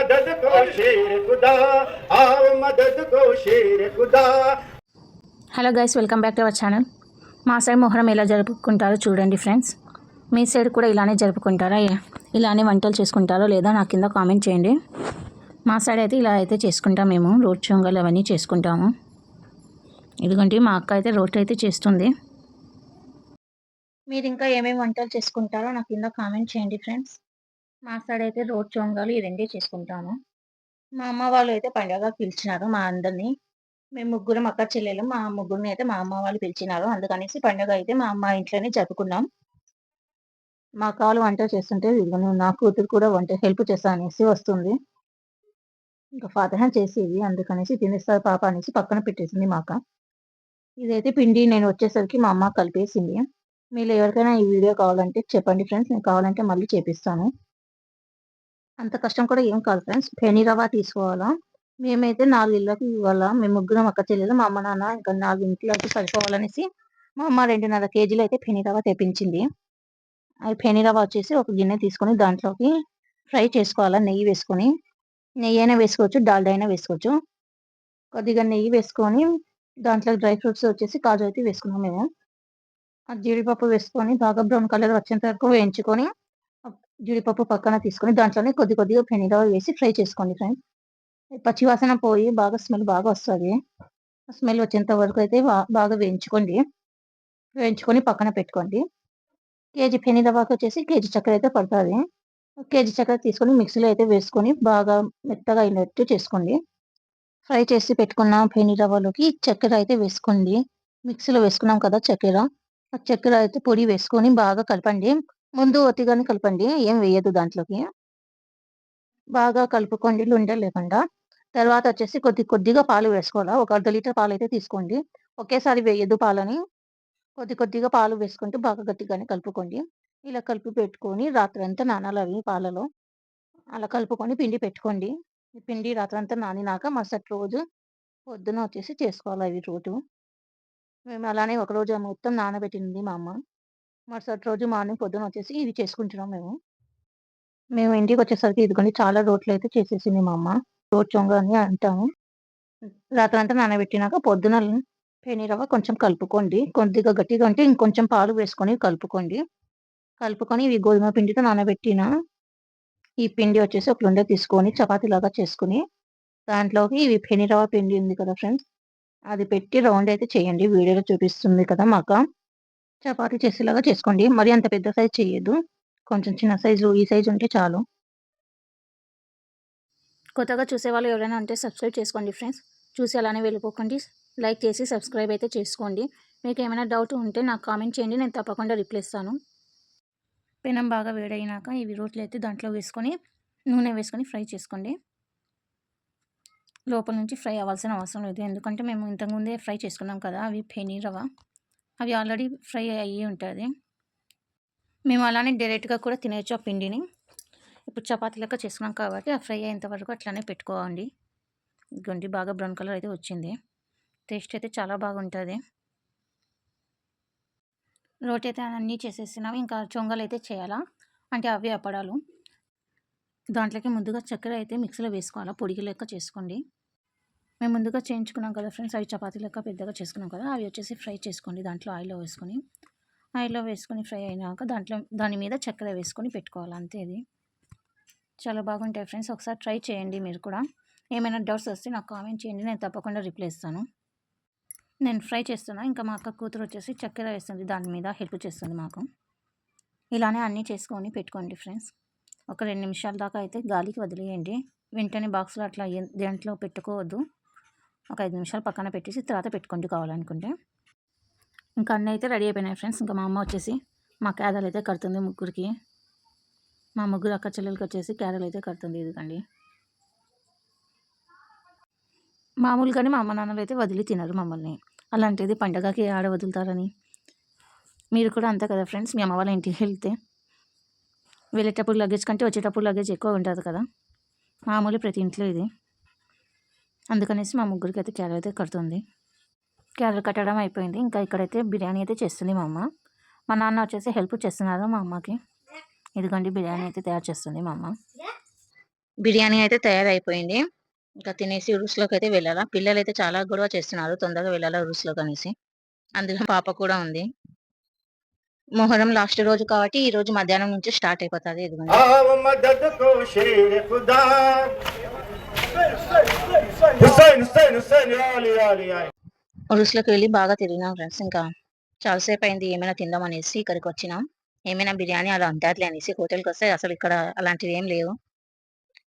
मदद को शेर खुदा आओ मदद को शेर खुदा hello guys welcome back to our channel మా సైడ్ మొహరం ఎలా జరుపుకుంటారో చూడండి ఫ్రెండ్స్ మీ సైడ్ కూడా ఇలానే జరుపుకుంటారా ఏ- ఇలానే వంటలు చేసుకుంటారో లేదా నా కింద కామెంట్ చేయండి మా సైడ్ అయితే ఇలా అయితే చేసుకుంటాం మేము రోడ్ చొంగలు అవన్నీ చేసుకుంటాము ఇదిగోండి మా అక్క అయితే రోట్ అయితే చేస్తుంది మీరు ఇంకా ఏమేమి వంటలు చేసుకుంటారో నా కింద కామెంట్ చేయండి ఫ్రెండ్స్ మా సైడ్ అయితే రోడ్ చొంగాలు ఈ రెండే చేసుకుంటాము. మా అమ్మ వాళ్ళు అయితే పండగ పిలిచినారు మా అందరినీ. మేము ముగ్గురం అక్క చెల్లెలు మా ముగ్గురిని అయితే మా అమ్మ వాళ్ళు పిలిచినారు. అందుకనేసి పండుగ అయితే మా అమ్మ ఇంట్లోనే జరుపుకున్నాం. మా కాలు వంట చేస్తుంటే నా కూతురు కూడా వంట హెల్ప్ చేస్తా అనేసి వస్తుంది. ఇంకా ఫాతిహ చేసేది అందుకనేసి తినేస్తారు పాప అనేసి పక్కన పెట్టేసింది మా అక్క. ఇదైతే పిండి నేను వచ్చేసరికి మా అమ్మ కలిపేసింది. మీరు ఎవరికైనా ఈ వీడియో కావాలంటే చెప్పండి ఫ్రెండ్స్. నేను కావాలంటే మళ్ళీ చేపిస్తాను. అంత కష్టం కూడా ఏం కాదు ఫ్రెండ్స్ ఫెని రవ్వ తీసుకోవాలా. మేమైతే నాలుగు ఇళ్ళకి ఇవ్వాలా. మేము ముగ్గురం అక్క చెల్లెలు మా అమ్మ నాన్న ఇంకా నాలుగు ఇంట్లోకి సరిపోవాలనేసి మా అమ్మ రెండున్నర కేజీలు అయితే ఫెని రవ్వ తెప్పించింది. అది ఫెని రవ్వ వచ్చేసి ఒక గిన్నె తీసుకొని దాంట్లోకి ఫ్రై చేసుకోవాలా నెయ్యి వేసుకొని. నెయ్యి అయినా వేసుకోవచ్చు డాల్డా అయినా వేసుకోవచ్చు. కొద్దిగా నెయ్యి వేసుకొని దాంట్లో డ్రై ఫ్రూట్స్ వచ్చేసి కాజు అయితే వేసుకున్నాం మేము. ఆ జీడిపప్పు వేసుకొని బాగా బ్రౌన్ కలర్ వచ్చేంత వరకు వేయించుకొని జీడిపప్పు పక్కన తీసుకొని దాంట్లోనే కొద్ది కొద్దిగా పెనిగా వేసి ఫ్రై చేసుకోండి ఫ్రెండ్స్ పచ్చివాసన పోయి బాగా స్మెల్ బాగా వస్తుంది. స్మెల్ వచ్చేంత వరకు అయితే బాగా వేయించుకోండి. వేయించుకొని పక్కన పెట్టుకోండి. కేజీ పెనిరవాకు వచ్చేసి కేజీ చక్కెర అయితే పడుతుంది. కేజీ చక్కెర తీసుకొని మిక్సీలో అయితే వేసుకొని బాగా మెత్తగా అయినట్టు చేసుకోండి. ఫ్రై చేసి పెట్టుకున్న పెని రవ్వలోకి చక్కెర అయితే వేసుకోండి. మిక్సీలో వేసుకున్నాం కదా చక్కెర. ఆ చక్కెర అయితే పొడి వేసుకొని బాగా కలపండి. ముందు ఒత్తిగానే కలపండి ఏం వేయదు దాంట్లోకి. బాగా కలుపుకోండి లుండ లేకుండా. తర్వాత వచ్చేసి కొద్ది కొద్దిగా పాలు వేసుకోవాలా? ఒక అర్ధ లీటర్ పాలు అయితే తీసుకోండి. ఒకేసారి వేయద్దు పాలని. కొద్ది కొద్దిగా పాలు వేసుకుంటూ బాగా గట్టిగానే కలుపుకోండి. ఇలా కలిపి పెట్టుకొని రాత్రంతా నానాలి అవి పాలలో. అలా కలుపుకొని పిండి పెట్టుకోండి. పిండి పిండి రాత్రంతా నానినాక మరుసటి రోజు పొద్దున వచ్చేసి చేసుకోవాలి అవి రోజు మేము అలానే ఒక రోజు మొత్తం నానబెట్టింది మా అమ్మ. మరుసటి రోజు మార్నింగ్ పొద్దున వచ్చేసి ఇది చేసుకుంటున్నాం మేము. మేము ఇంటికి వచ్చేసరికి ఇదిగోండి చాలా రోట్లు అయితే చేసేసింది మా అమ్మ. రోడ్ చొంగ అని అంటాము. రాత్రంతా నానబెట్టినాక పొద్దున పెని రవ్వ కొంచెం కలుపుకోండి. కొద్దిగా గట్టిగా ఉంటే ఇంకొంచెం పాలు వేసుకొని కలుపుకోండి. కలుపుకొని ఇవి గోధుమ పిండితో నానబెట్టిన ఈ పిండి వచ్చేసి ఒక లుండ తీసుకొని చపాతీలాగా చేసుకుని దాంట్లోకి ఇవి పెని రవ్వ పిండి ఉంది కదా ఫ్రెండ్స్. అది పెట్టి రౌండ్ అయితే చేయండి. వీడియోలో చూపిస్తుంది కదా మాకు. చపాతీ చేసేలాగా చేసుకోండి. మరి అంత పెద్ద సైజ్ చేయొద్దు. కొంచెం చిన్న సైజు ఈ సైజు ఉంటే చాలు. కొత్తగా చూసే వాళ్ళు ఎవరైనా ఉంటే సబ్స్క్రైబ్ చేసుకోండి ఫ్రెండ్స్ చూసి అలానే వెళ్ళిపోకండి. లైక్ చేసి సబ్స్క్రైబ్ అయితే చేసుకోండి. మీకు ఏమైనా డౌట్ ఉంటే నాకు కామెంట్ చేయండి. నేను తప్పకుండా రిప్లై ఇస్తాను. పెనం బాగా వేడైనాక ఇవి రోట్లు అయితే దాంట్లో వేసుకొని నూనె వేసుకొని ఫ్రై చేసుకోండి. లోపల నుంచి ఫ్రై అవ్వాల్సిన అవసరం లేదు. ఎందుకంటే మేము ఇంతకుముందే ఫ్రై చేసుకున్నాం కదా అవి పెనీ రవ అవి ఆల్రెడీ ఫ్రై అయ్యి ఉంటుంది. మేము అలానే డైరెక్ట్గా కూడా తినేయచ్చు ఆ పిండిని. ఇప్పుడు చపాతీ లెక్క చేసుకున్నాం కాబట్టి ఆ ఫ్రై అయ్యేంత వరకు అట్లానే పెట్టుకోవండి గుండి బాగా బ్రౌన్ కలర్ అయితే వచ్చింది. టేస్ట్ అయితే చాలా బాగుంటుంది. రోటీ అయితే అన్నీ చేసేసినాం. ఇంకా చొంగలు అయితే చేయాలా? అంటే అవి అప్పడాలు దాంట్లోకి ముందుగా చక్కెర అయితే మిక్సీలో వేసుకోవాలా? పొడికి లెక్క చేసుకోండి. మేము ముందుగా చేయించుకున్నాం కదా ఫ్రెండ్స్ అవి చపాతీ లెక్క పెద్దగా చేసుకున్నాం కదా అవి వచ్చేసి ఫ్రై చేసుకోండి. దాంట్లో ఆయిల్లో వేసుకొని ఆయిల్లో వేసుకొని ఫ్రై అయినాక దాంట్లో దాని మీద చక్కెర వేసుకొని పెట్టుకోవాలి. అంతే ఇది. చాలా బాగుంటాయి ఫ్రెండ్స్. ఒకసారి ట్రై చేయండి మీరు కూడా. ఏమైనా డౌట్స్ వస్తే నాకు కామెంట్ చేయండి. నేను తప్పకుండా రిప్లై ఇస్తాను. నేను ఫ్రై చేస్తున్నా. ఇంకా మా అక్క కూతురు వచ్చేసి చక్కెర వేస్తుంది. దాని మీద హెల్ప్ చేస్తుంది మాకు. ఇలానే అన్నీ చేసుకొని పెట్టుకోండి ఫ్రెండ్స్. ఒక రెండు నిమిషాల దాకా అయితే గాలికి వదిలేయండి. వెంటనే బాక్స్లో అట్లా దేంట్లో పెట్టుకోవద్దు. ఒక ఐదు నిమిషాలు పక్కన పెట్టేసి తర్వాత పెట్టుకోండి కావాలనుకుంటే. ఇంకా అన్నీ అయితే రెడీ అయిపోయినాయి ఫ్రెండ్స్. ఇంకా మా అమ్మ వచ్చేసి మా క్యారలు అయితే కడుతుంది ముగ్గురికి. మా ముగ్గురు అక్క చెల్లెలకి వచ్చేసి క్యారలు అయితే కడుతుంది ఇదిగండి. మామూలుగానే మా అమ్మ నాన్నలు అయితే వదిలి తినరు మమ్మల్ని. అలాంటిది పండగకి ఆడ వదులుతారని. మీరు కూడా అంతే కదా ఫ్రెండ్స్ మీ అమ్మ వాళ్ళ ఇంటికి వెళ్తే. వెళ్ళేటప్పుడు లగేజ్ కంటే వచ్చేటప్పుడు లగేజ్ ఎక్కువ ఉంటుంది కదా. మామూలు ప్రతి ఇంట్లో ఇది. అందుకనేసి మా ముగ్గురికి అయితే క్యాలరీ అయితే కడుతుంది. క్యాలరీ కట్టడం అయిపోయింది. ఇంకా ఇక్కడైతే బిర్యానీ అయితే చేస్తుంది మా అమ్మ. మా నాన్న వచ్చేసి హెల్ప్ చేస్తున్నారు మా అమ్మకి. ఇదిగోండి బిర్యానీ అయితే తయారు చేస్తుంది మా అమ్మ. బిర్యానీ అయితే తయారైపోయింది. ఇంకా తినేసి ఉరుసులోకి అయితే వెళ్ళాలా? పిల్లలు అయితే చాలా గొడవ చేస్తున్నారు. తొందరగా వెళ్ళాలా ఉరుసులోకి అనేసి. అందులో పాప కూడా ఉంది. మొహరం లాస్ట్ రోజు కాబట్టి ఈ రోజు మధ్యాహ్నం నుంచి స్టార్ట్ అయిపోతుంది. ఇదిగోండి. ఒరుసులోకి వెళ్ళి బాగా తిరిగినాం ఫ్రెండ్స్. ఇంకా చాలాసేపు అయింది ఏమైనా తిందాం అనేసి ఇక్కడికి వచ్చినాం. ఏమైనా బిర్యానీ అలా అంతేట్లే అనేసి హోటల్కి వస్తే అసలు ఇక్కడ అలాంటివి ఏం లేవు.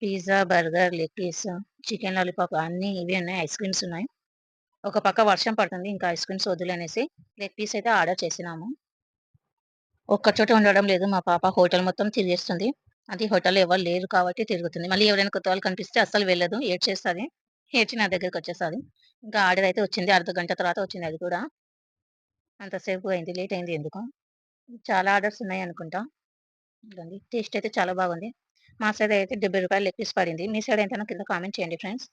Pizza burger leg piece chicken lollipop అన్నీ ఇవి ఉన్నాయి ఐస్ క్రీమ్స్ ఉన్నాయి. ఒక పక్క వర్షం పడుతుంది ఇంకా ఐస్ క్రీమ్స్ వద్దులు అనేసి లెగ్ పీస్ అయితే ఆర్డర్ చేసినాము. ఒక్క చోట ఉండడం లేదు మా పాప హోటల్ మొత్తం తిరిగేస్తుంది. అది హోటల్ ఎవరు లేరు కాబట్టి తిరుగుతుంది. మళ్ళీ ఎవరైనా కొత్త వాళ్ళు కనిపిస్తే అస్సలు వెళ్ళదు ఏడ్చేస్తుంది. ఏడ్చి నా దగ్గరికి వచ్చేస్తుంది. ఇంకా ఆర్డర్ అయితే వచ్చింది అర్ధ గంట తర్వాత వచ్చింది అది కూడా. అంతసేపు అయింది లేట్ అయింది ఎందుకు. చాలా ఆర్డర్స్ ఉన్నాయి అనుకుంటా. టేస్ట్ అయితే చాలా బాగుంది. మా సైడ్ అయితే డెబ్బై రూపాయలు లెక్కిస్ పడింది. మీ సైడ్ ఎంతనో కింద కామెంట్ చేయండి ఫ్రెండ్స్.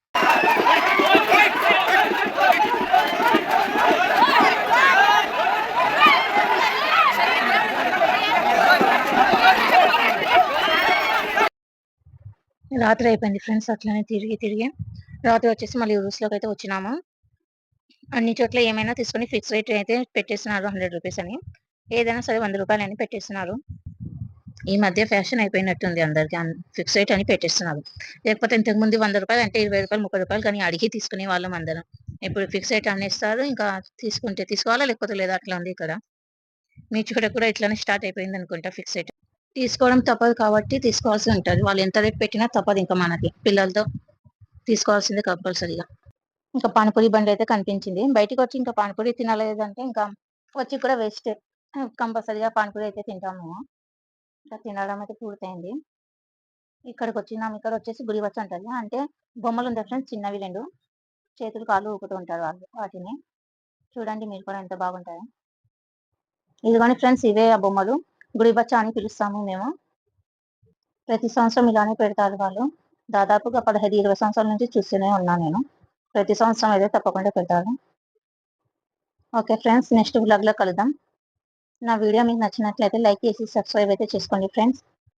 రాత్రి అయిపోయింది ఫ్రెండ్స్ అట్లనే తిరిగి తిరిగి. రాత్రి వచ్చేసి మళ్ళీ రూస్లోకి అయితే వచ్చినాము. అన్ని చోట్ల ఏమైనా తీసుకొని ఫిక్స్ రేట్ అయితే పెట్టేస్తున్నారు హండ్రెడ్ రూపీస్ అని. ఏదైనా సరే వంద రూపాయలు అని పెట్టేస్తున్నారు. ఈ మధ్య ఫ్యాషన్ అయిపోయినట్టుంది అందరికి. ఫిక్స్ రేట్ అని పెట్టేస్తున్నారు. లేకపోతే ఇంతకు ముందు వంద రూపాయలు అంటే ఇరవై రూపాయలు ముప్పై రూపాయలు కానీ అడిగి తీసుకునే వాళ్ళం అందరం. ఇప్పుడు ఫిక్స్ రేట్ అనేస్తారు ఇంకా తీసుకుంటే తీసుకోవాలా లేకపోతే లేదా అట్లా ఉంది ఇక్కడ. మీ చూడ కూడా ఇట్లానే స్టార్ట్ అయిపోయింది అనుకుంటా ఫిక్స్ రేట్. తీసుకోవడం తప్పదు కాబట్టి తీసుకోవాల్సి ఉంటుంది. వాళ్ళు ఎంత రేట్ పెట్టినా తప్పదు ఇంకా మనకి. పిల్లలతో తీసుకోవాల్సిందే కంపల్సరీగా ఇంకా పానీపూరి బండి అయితే కనిపించింది. బయటకు వచ్చి ఇంకా పానీపూరి తినలేదంటే ఇంకా వచ్చి కూడా వేస్ట్ కంపల్సరీగా పానీపూరి అయితే తింటాము మేము. ఇంకా తినడం అయితే పూర్తయింది. ఇక్కడికి వచ్చినాం. ఇక్కడ వచ్చేసి గుడివచ్చ ఉంటుంది. అంటే బొమ్మలు ఉంటాయి ఫ్రెండ్స్ చిన్నవి రెండు. చేతులు కాళ్ళు ఊపుతూ ఉంటారు వాళ్ళు వాటిని. చూడండి మీరు కూడా ఎంత బాగుంటాయి. ఇదిగోని ఫ్రెండ్స్ ఇవే ఆ బొమ్మలు. గుడిబచ్చ అని పిలుస్తాము మేము. ప్రతి సంవత్సరం ఇలానే పెడతారు వాళ్ళు. దాదాపుగా పదహైదు ఇరవై సంవత్సరాల నుంచి చూస్తూనే ఉన్నాను నేను. ప్రతి సంవత్సరం అయితే తప్పకుండా పెడతారు. ఓకే ఫ్రెండ్స్ నెక్స్ట్ బ్లాగ్లో కలుద్దాం. నా వీడియో మీకు నచ్చినట్లయితే లైక్ చేసి సబ్స్క్రైబ్ అయితే చేసుకోండి ఫ్రెండ్స్.